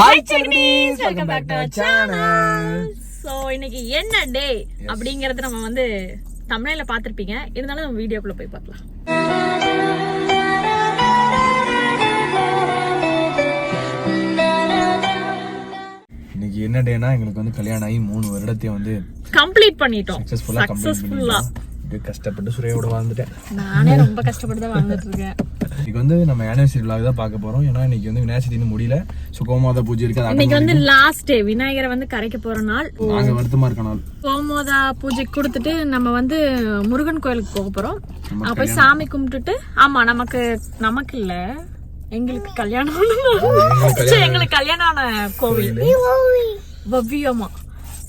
Hi Selvis welcome back to channel so இன்னைக்கு என்ன டே அப்படிங்கறத நம்ம வந்து தமிழ்ல பார்த்திருப்பீங்க. இருந்தாலும் நம்ம வீடியோக்குள்ள போய் பார்க்கலாம். இன்னைக்கு என்ன டேனா எங்களுக்கு வந்து கல்யாணம் ஆகி மூணு வருடத்தையும் வந்து கம்ப்ளீட் பண்ணிட்டோம். சக்சஸ்ஃபுல்லா கஷ்டப்பட்டு சுரையோட வாழ்ந்துட்டேன். நானே ரொம்ப கஷ்டப்பட்டு தான் வாழ்ந்துட்டு இருக்கேன் இன்னைக்கு வந்து நம்ம ஆனிவர்சரி vlog தான் பார்க்க போறோம். ஏன்னா இன்னைக்கு வந்து விநாயகர் சதுர்த்தி முடியல. சுகோமாத பூஜை இருக்கு. இன்னைக்கு வந்து லாஸ்ட் டே விநாயகரை வந்து கரைக்க போற நாள். நாங்க வருத்தமா இருக்க நாள். கோமோதா பூஜை கொடுத்துட்டு நம்ம வந்து முருகன் கோயிலுக்கு போக போறோம். போய் சாமி கும்பிட்டுட்டு ஆமா நமக்கு நமக்கு இல்ல. எங்களுக்கு கல்யாணம் எங்களுக்கு கல்யாணம் ஆன கோவில். பவ்யமா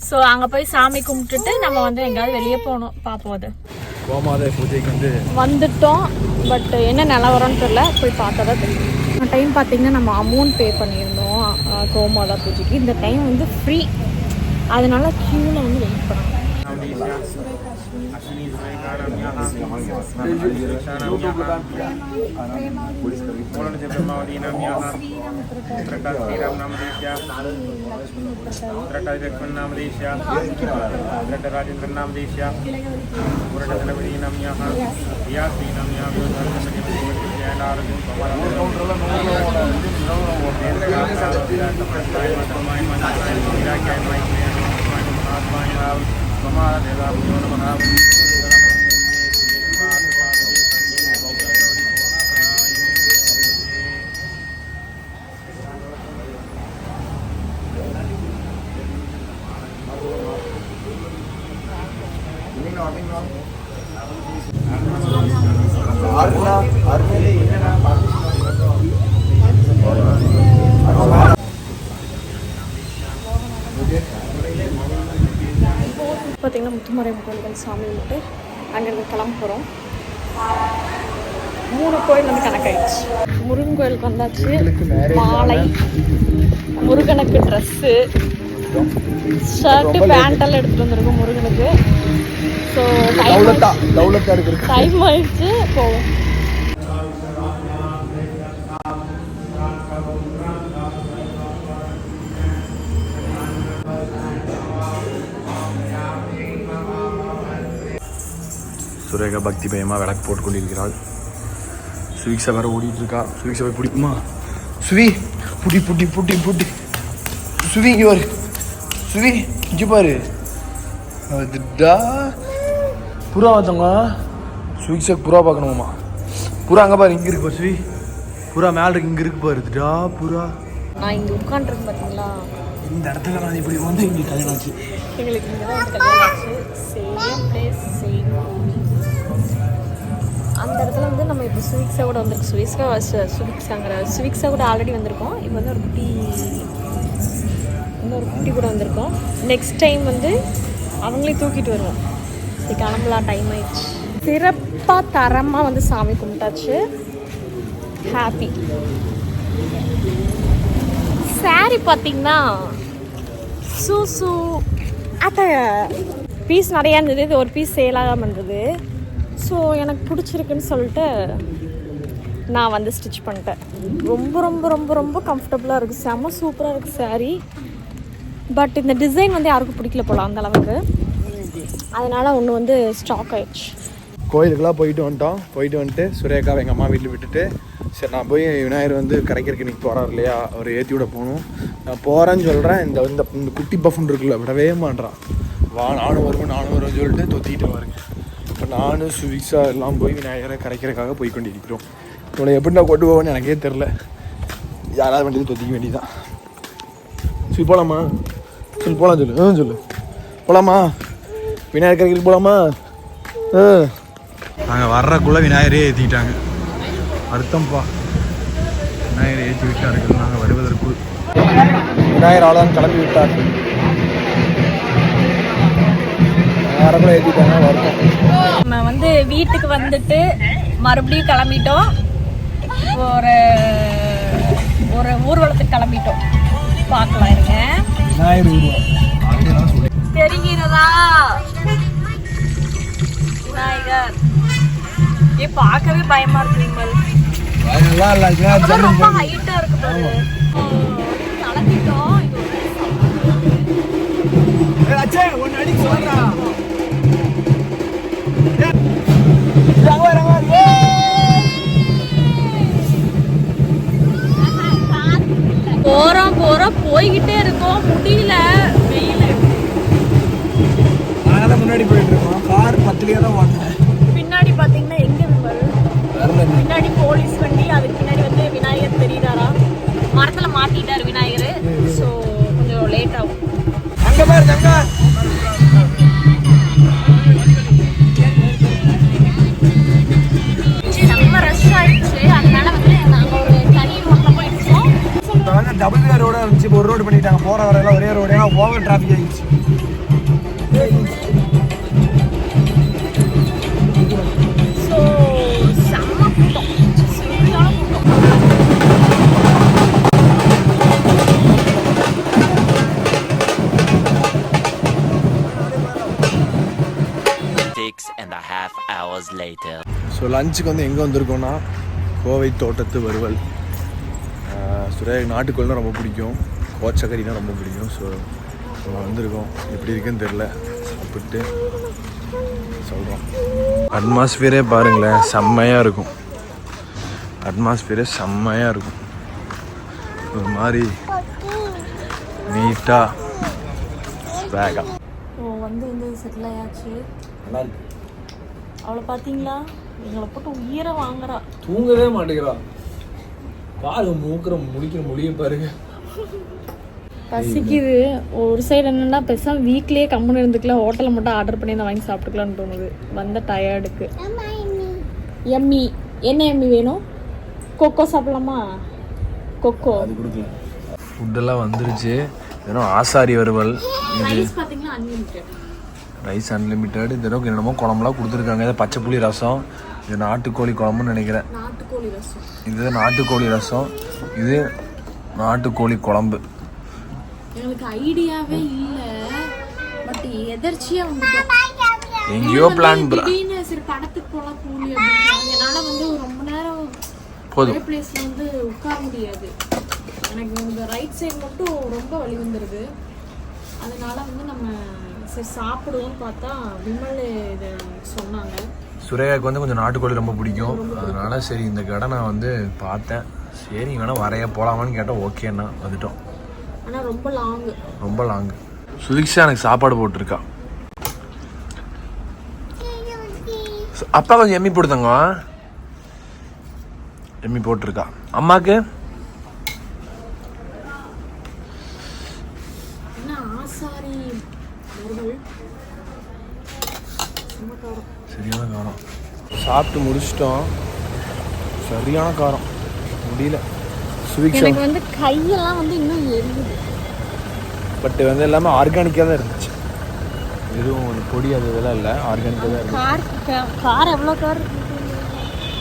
சோ அங்க போய் சாமி கும்பிட்டுட்டு நம்ம வந்து எங்கயாவது வெளியே போகணும். பாப்போம் அது. கோமாத பூஜைக்கு வந்து வந்துட்டோம் பட் என்ன நிலவரம்னு தெரியல. போய் பார்த்தா தான் தெரியும் டைம் பார்த்தீங்கன்னா நம்ம அமௌண்ட் பே பண்ணியிருந்தோம் கோமாதா பூஜைக்கு. இந்த டைம் வந்து ஃப்ரீ அதனால க்யூவில் வந்து வெயிட் च ब्रह्मावलीनाम्याः पुत्रका श्रीरामनामदेश्या पुत्रका लक्ष्मणनामदेश्या पुत्रक राजेन्द्रनामदेश्या पुरटधनवतीनाम्याः या श्रीनाम्या विरोधार्थसखिमतिज्ञानारण्यं मम देवाभ्यो नमः பார்த்தீங்கன்னா முத்துமறை கோயில்கள் சாமி விட்டு அங்கேருந்து கிளம்ப போகிறோம் மூணு கோயில் வந்து கணக்காயிடுச்சு. முருகன் கோயிலுக்கு வந்தாச்சு. மாலை முருகனுக்கு ட்ரெஸ்ஸு ஷர்ட்டு பேண்ட் எல்லாம் எடுத்துகிட்டு வந்திருக்கோம் முருகனுக்கு. ஸோ டைம் டைம் ஆயிடுச்சு. போவோம். சுரேகா பக்தி பயமா விளக்கு போட்டு கொண்டிருக்கிறாள் சுவிக்ஸா வேற ஓடிட்டு இருக்கா சுவிக்ஸா போய் பிடிக்குமா? சுவி புடி புடி புடி புடி. சுவி இங்க பாரு. சுவி இங்க பாரு. அதுடா. புறா பார்த்தவங்க சுவிக்ஸா புறா பார்க்கணுமாமா? புறா அங்கே பாரு இங்க இருக்கு பாரு சுவி. புறா மேல இருக்கு இங்க இருக்கு பாரு இதுடா புறா. நான் இங்கே உட்காந்துருக்கு பார்த்தீங்களா இந்த இடத்துல நான் இப்படி வந்து இங்க கல்யாணம் ஆச்சு. எங்களுக்கு இங்கே தான் கல்யாணம் ஆச்சு. சேம் பிளேஸ் சேம் அந்த இடத்துல வந்து நம்ம இப்போ சுவிக்ஸா கூட வந்திருக்கோம். சுவிக்ஸா சுவிக்ஸாங்கிற சுவிக்ஸா கூட ஆல்ரெடி வந்திருக்கோம். இப்போ வந்து ஒரு குட்டி இன்னொரு குட்டி கூட வந்திருக்கோம். நெக்ஸ்ட் டைம் வந்து அவங்களே தூக்கிட்டு வருவோம். சரி கிளம்பலாம் டைம் ஆயிடுச்சு. சிறப்பாக தரமாக வந்து சாமி கும்பிட்டாச்சு. ஹாப்பி சாரி பார்த்தீங்கன்னா சூசு. அத்த பீஸ் நிறையா இருந்தது. இது ஒரு பீஸ் சேலாகாமல் இருந்தது. ஸோ எனக்கு பிடிச்சிருக்குன்னு சொல்லிட்டு நான் வந்து ஸ்டிச் பண்ணிட்டேன். ரொம்ப ரொம்ப ரொம்ப ரொம்ப கம்ஃபர்டபுளாக இருக்குது செம்ம சூப்பராக இருக்குது சாரீ பட் இந்த டிசைன் வந்து யாருக்கும் பிடிக்கல போல அந்த அளவுக்கு. அதனால் ஒன்று வந்து ஸ்டாக் ஆயிடுச்சு. கோயிலுக்கெல்லாம் போயிட்டு வந்துட்டோம். போயிட்டு வந்துட்டு சுரேகாவை எங்கள் அம்மா வீட்டில் விட்டுட்டு சரி நான் போய் விநாயகர் வந்து கரைக்கிறதுக்கு இன்னைக்கு போகிறார் இல்லையா? அவர் ஏற்றி விட போகணும். நான் போகிறேன்னு சொல்கிறேன் இந்த இந்த இந்த குட்டி பஃபுன் இருக்குல்ல விடவே மாட்றான். வா நானும் வருவேன் நானும் வருவேன் சொல்லிட்டு தொத்திட்டு வருங்க இப்போ நானும் சுவிக்ஸா எல்லாம் போய் விநாயகரை கரைக்கிறதுக்காக போய் கொண்டிருக்கிறோம். இவனை எப்படி நான் கொண்டு போவேன்னு எனக்கே தெரில யாராவது வண்டியில் தொத்திக்க வேண்டியதான் சரி போகலாமா சொல்லு போகலாம் சொல்லு. ஆ சொல்லு. போகலாமா விநாயகர் கரைக்கிறதுக்கு போகலாமா ஆ. நாங்கள் வர்றக்குள்ளே விநாயகரே ஏற்றிக்கிட்டாங்க அர்த்தம்ப்பா விநாயகரை ஏற்றி விட்டார்கள். நாங்கள் வருவதற்குள். விநாயகர் ஆளான் கிளம்பி விட்டார் மரங்களை ஏற்றிட்டாங்க வருத்தம் நம்ம வந்து வீட்டுக்கு வந்துட்டு மறுபடியும் கிளம்பிட்டோம். ஒரு ஒரு ஊர்வலத்துக்கு கிளம்பிட்டோம். பார்க்கலாம் இருங்க. தெரிகிறதா? விநாயகர். ஏ பார்க்கவே பயமா இருக்குங்க ரொம்ப ஹைட்டா இருக்கு பாருங்க கிளம்பிட்டோம் ஒன்னு அடிக்க சொல்றான் Thank you. பண்ணிட்டாங்க போகிற வரையெல்லாம் ஒரே ரோடு ஏன்னா ஓவர் டிராஃபிக் ஆகிடுச்சு ஸோ லஞ்சுக்கு வந்து எங்கே வந்திருக்கோம்னா கோவை தோட்டத்து வறுவல். சுரேஷ் நாட்டுக்கோள்னா ரொம்ப பிடிக்கும். கோச்சக்கறினா ரொம்ப பிடிக்கும். ஸோ வந்திருக்கோம். எப்படி இருக்குன்னு தெரில சாப்பிட்டு சொல்கிறோம் அட்மாஸ்பியரே பாருங்களேன் செம்மையாக இருக்கும். அட்மாஸ்பியரே செம்மையாக இருக்கும். ஒரு மாதிரி நீட்டாக வேகா ஓ வந்து வந்து செட்டில் ஆயாச்சு. நல்லா இருக்கு. அவளை பார்த்தீங்களா? எங்களை போட்டு உயிரை வாங்குறா. தூங்கவே மாட்டேங்கிறா. பாருங்க மூக்கிற முடிக்கிற முடிய பாருங்க. பசிக்குது. ஒரு சைடு என்னன்னா பெருசாக வீட்லயே கம்முன்னு இருந்துக்கலாம் ஹோட்டலில் மட்டும் ஆர்டர் பண்ணி நான் வாங்கி சாப்பிட்டுக்கலாம்னு தோணுது. வந்த டயர்டுக்கு எம்மி. என்ன எம்மி வேணும்? கொக்கோ சாப்பிடலாமா? கொக்கோ. அது கொடுக்கல. ஃபுட்டெல்லாம் வந்துருச்சு. வெறும் ஆசாரி வறுவல். இது ரைஸ் அன்லிமிட்டட் இந்த அளவுக்கு என்னமோ குழம்புலாம் கொடுத்துருக்காங்க. இது பச்சை புளி ரசம். இது நாட்டுக்கோழி குழம்புன்னு நினைக்கிறேன். நாட்டுக்கோழி ரசம். இது நாட்டுக்கோழி ரசம். இது நாட்டுக்கோழி குழம்பு. எங்களுக்கு ஐடியாவே இல்லை. பட் எதர்ச்சியா வந்துட்டோம் எங்கேயோ பிளான் திடீர்னு சரி படத்துக்கு போலாம் கூலி அப்படின்னு என்னால வந்து ரொம்ப நேரம் போதும். ஒரே பிளேஸ்ல வந்து உட்கார முடியாது. எனக்கு இந்த ரைட் சைடு மட்டும் ரொம்ப வலி வந்துடுது அதனால வந்து நம்ம சரி சாப்பிடுவோம்னு பார்த்தா விமல் இது சொன்னாங்க. சுரேகாவுக்கு வந்து கொஞ்சம் நாட்டுக்கோழி ரொம்ப பிடிக்கும். அதனால சரி இந்த கடை நான் வந்து பார்த்தேன். சரி வேணா வரைய போலாமான்னு கேட்டோம் ஓகேண்ணா வந்துட்டோம். ஆனால் ரொம்ப லாங்கு ரொம்ப லாங் சுதிக்ஷா எனக்கு சாப்பாடு போட்டிருக்கா. அப்பா கொஞ்சம் எம்மி போடுதாங்க. எம்மி போட்டிருக்கா. அம்மாக்கு? சரியான காரம். சாப்பிட்டு முடிச்சிட்டோம். சரியான காரம். முடியல. எனக்கு வந்து கையெல்லாம் வந்து இன்னும் எரியுது. பட் வந்து எல்லாமே ஆர்கானிக்காக தான் இருந்துச்சு. எதுவும் ஒரு பொடி அது இதெல்லாம் இல்லை ஆர்கானிக்காக தான் இருந்துச்சு. கார் கார் எவ்வளோ கார்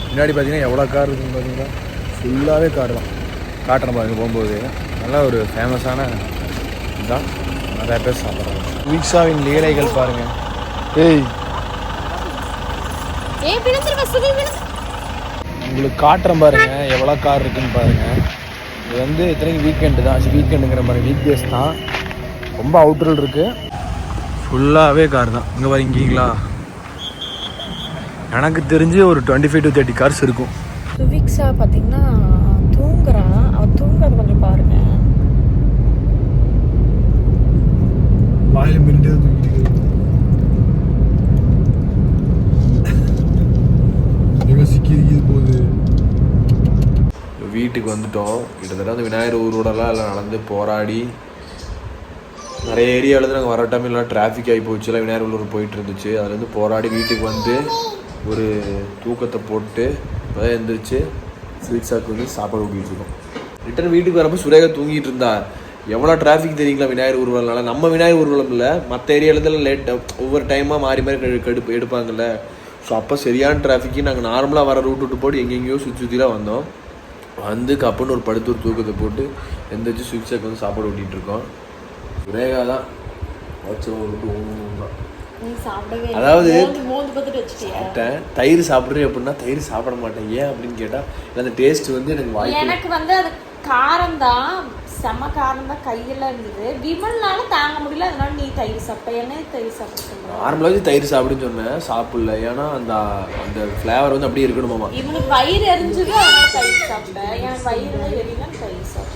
முன்னாடி பார்த்தீங்கன்னா எவ்வளோ கார் இருக்குன்னு பார்த்தீங்கன்னா ஃபுல்லாகவே கார் தான். காட்டுறேன் பாருங்க போகும்போது. நல்ல ஒரு ஃபேமஸான இதுதான் நிறைய பேர் சாப்பிட்றாங்க. வீக்ஸாவின் லீலைகள் பாருங்க. ஏய். உங்களுக்கு காட்டுறேன் பாருங்க எவ்வளோ கார் இருக்குன்னு பாருங்க. இது வந்து இத்தனைக்கு வீக்கெண்டு தான். வீக்கெண்டுங்கிற மாதிரி வீக் டேஸ் தான். ரொம்ப அவுட்டரில் இருக்குது ஃபுல்லாகவே கார் தான். இங்கே வரீங்களா எனக்கு தெரிஞ்சு ஒரு twenty five to thirty cars இருக்கும். சுவிக்ஸா பார்த்தீங்கன்னா தூங்குறா அவ தூங்குறது கொஞ்சம் பாருங்க வாயில் மின்ட்டு தூக்கிட்டு சிக்கி போகுது வந்துட்டோம் கிட்டத்தட்ட அந்த விநாயகர் ஊரோடலாம் எல்லாம் நடந்து போராடி நிறைய ஏரியாவிலேருந்து நாங்கள் வர டைம் எல்லாம் டிராஃபிக் ஆகி போச்சு. எல்லாம் விநாயகர் ஊர் போயிட்டு இருந்துச்சு. அதுலேருந்து போராடி வீட்டுக்கு வந்து ஒரு தூக்கத்தை போட்டு இப்போதான் எந்திரிச்சு ஸ்வீட்ஸாக்கு வந்து சாப்பாடு ஊட்டிட்டு இருக்கோம். ரிட்டர்ன் வீட்டுக்கு வரப்போ சுரேகா தூங்கிட்டு இருந்தா. எவ்வளோ டிராஃபிக் தெரியுங்களா விநாயகர் ஊர்வலம்னால? நம்ம விநாயகர் ஊர்வலம் இல்லை. மற்ற ஏரியாவிலேருந்து லேட் ஒவ்வொரு டைமாக மாறி மாறி கெடு- கெடுப்பு எடுப்பாங்கல்ல. ஸோ அப்போ சரியான டிராஃபிக்கு நாங்கள் நார்மலாக வர ரூட் விட்டு போட்டு எங்கெங்கேயோ சுற்றி சுற்றிலாம் வந்தோம். வந்து கப்புன்னு ஒரு படுத்து ஒரு தூக்கத்தை போட்டு எந்திரிச்சு ஸ்விட்சக்கு வந்து சாப்பாடு ஊட்டிட்டு இருக்கோம். சுரேகா தான். அதாவது- சாப்பிட்டேன். தயிர் சாப்பிட்றேன் அப்படின்னா தயிர் சாப்பிட மாட்டேன். ஏன் அப்படின்னு கேட்டால் அந்த டேஸ்ட் வந்து எனக்கு வாய்ப்பு எனக்கு வந்து அது காரம் தான் செம்ம காரம் தான் கையெல்லாம் இருந்தது. விமல்னால தாங்க முடியல அதனால நீ தயிர் சாப்பிட்ட. என்ன தயிர் சாப்பிட சொல்ற நார்மலாக தயிர் சாப்பிடுன்னு சொன்னேன். சாப்பிடல. ஏன்னா அந்த அந்த ஃப்ளேவர் வந்து அப்படியே இருக்கணுமாமா இவனுக்கு வயிறு எரிஞ்சது அதனால தயிர் சாப்பிட்டேன். என் வயிறு எரியல தயிர் சாப்பிட்டேன்.